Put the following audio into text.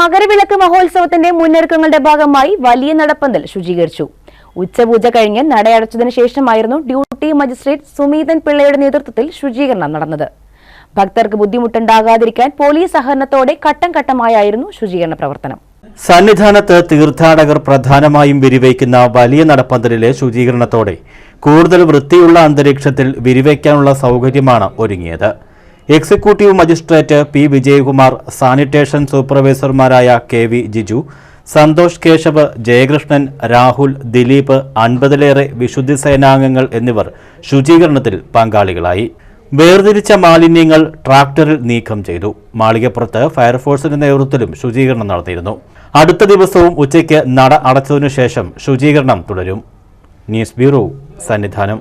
മകരവിളക്ക് മഹോത്സവത്തിന്റെ മുന്നൊരുക്കങ്ങളുടെ ഭാഗമായി വലിയ നടപ്പന്തൽ ശുചീകരിച്ചു. ഉച്ചപൂജ കഴിഞ്ഞ് നടയടച്ചതിനു ശേഷമായിരുന്നു ഡ്യൂട്ടി മജിസ്ട്രേറ്റ് സുമീതൻ പിള്ളയുടെ നേതൃത്വത്തിൽ ശുചീകരണം നടന്നത്. ഭക്തർക്ക് ബുദ്ധിമുട്ടുണ്ടാകാതിരിക്കാൻ പോലീസ് സഹകരണത്തോടെ ഘട്ടം ഘട്ടമായായിരുന്നു ശുചീകരണ പ്രവർത്തനം. സന്നിധാനത്ത് തീർത്ഥാടകർ പ്രധാനമായും വിരിവയ്ക്കുന്ന വലിയ നടപ്പന്തലിലെ ശുചീകരണത്തോടെ കൂടുതൽ വൃത്തിയുള്ള അന്തരീക്ഷത്തിൽ വിരിവയ്ക്കാനുള്ള സൗകര്യമാണ് ഒരുങ്ങിയത്. Executive magistrate P Vijayakumar sanitation സൂപ്പർവൈസർമാരായ K V Jiju Santhosh Keshav Jayakrishnan Rahul Dileep അൻപതിലേറെ വിശുദ്ധി സേനാംഗങ്ങൾ എന്നിവർ ശുചീകരണത്തിൽ പങ്കാളികളായി. വേർതിരിച്ച മാലിന്യങ്ങൾ ട്രാക്ടറിൽ നീക്കം ചെയ്തു. മാളികപ്പുറത്ത് ഫയർഫോഴ്സിന്റെ നേതൃത്വത്തിലും ശുചീകരണം നടത്തിയിരുന്നു അടുത്ത ദിവസവും ഉച്ചയ്ക്ക് നട അടച്ചതിനു ശേഷം ശുചീകരണം തുടരും. News bureau Sannidhanam.